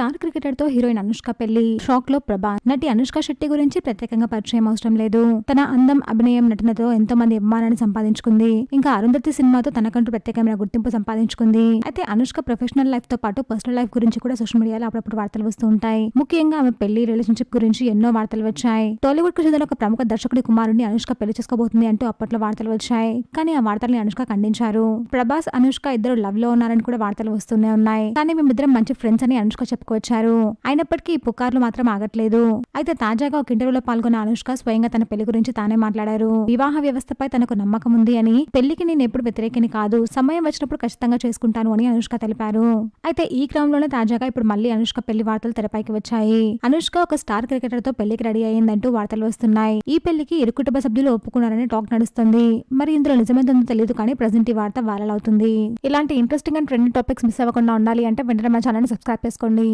Star క్రికెటర్తో heroine Anushka పెళ్ళి. షాక్లో ప్రభా నటి అనుష్క శెట్టి గురించి ప్రత్యేకంగా పరిచయం అవసరం లేదు. తన అందం అభినయం నటనతో ఎంతో మంది అభిమానాన్ని సంపాదించుకుంది. ఇంకా అరుంధతి సినిమాతో తనకంటూ ప్రత్యేకమైన గుర్తింపు సంపాదించుకుంది. అయితే అనుష్క ప్రొఫెషనల్ లైఫ్తో పాటు పర్సనల్ లైఫ్ గురించి కూడా సోషల్ మీడియాలో అప్పుడప్పుడు వార్తలు వస్తూ ఉంటాయి. ముఖ్యంగా ఆమె పెళ్ళి రిలేషన్షిప్ గురించి ఎన్నో వార్తలు వచ్చాయి. టాలీవుడ్కు చెందిన ఒక ప్రముఖ దర్శకుడి కుమారుడిని అనుష్క పెళ్ళి చేసుకోబోతుంది అంటూ అప్పట్లో వార్తలు వచ్చాయి. కానీ ఆ వార్తల్ని అనుష్క ఖండించారు. ప్రభాస్ అనుష్క ఇద్దరు లవ్లో ఉన్నారని కూడా వార్తలు వస్తూనే ఉన్నాయి. కానీ మేమిద్దరం మంచి ఫ్రెండ్స్ అని అనుష్క వచ్చారు అయినప్పటికీ ఈ పుకార్లు మాత్రం ఆగట్లేదు. అయితే తాజాగా ఒక ఇంటర్వ్యూలో పాల్గొన్న అనుష్క స్వయంగా తన పెళ్ళి గురించి తానే మాట్లాడారు. వివాహ వ్యవస్థపై తనకు నమ్మకం ఉంది అని పెళ్ళికి నేను ఎప్పుడు వ్యతిరేకిని కాదు సమయం వచ్చినప్పుడు ఖచ్చితంగా చేసుకుంటాను అని అనుష్క తెలిపారు. అయితే ఈ క్రమంలోనే తాజాగా ఇప్పుడు మళ్ళీ అనుష్క పెళ్ళి వార్తలు తెరపైకి వచ్చాయి. అనుష్క ఒక స్టార్ క్రికెటర్తో పెళ్ళికి రెడీ అయ్యిందంటూ వార్తలు వస్తున్నాయి. ఈ పెళ్ళికి ఇరు కుటుంబ సభ్యులు ఒప్పుకున్నారని టాక్ నడుస్తుంది. మరి ఇందులో నిజమైందో తెలియదు కానీ ప్రజెంట్ ఈ వార్త వైరల్ అవుతుంది. ఇలాంటి interesting and trending topics miss అవ్వకుండా ఉండాలి అంటే వెంటనే మా ఛానల్ సబ్స్క్రైబ్ చేసుకోండి.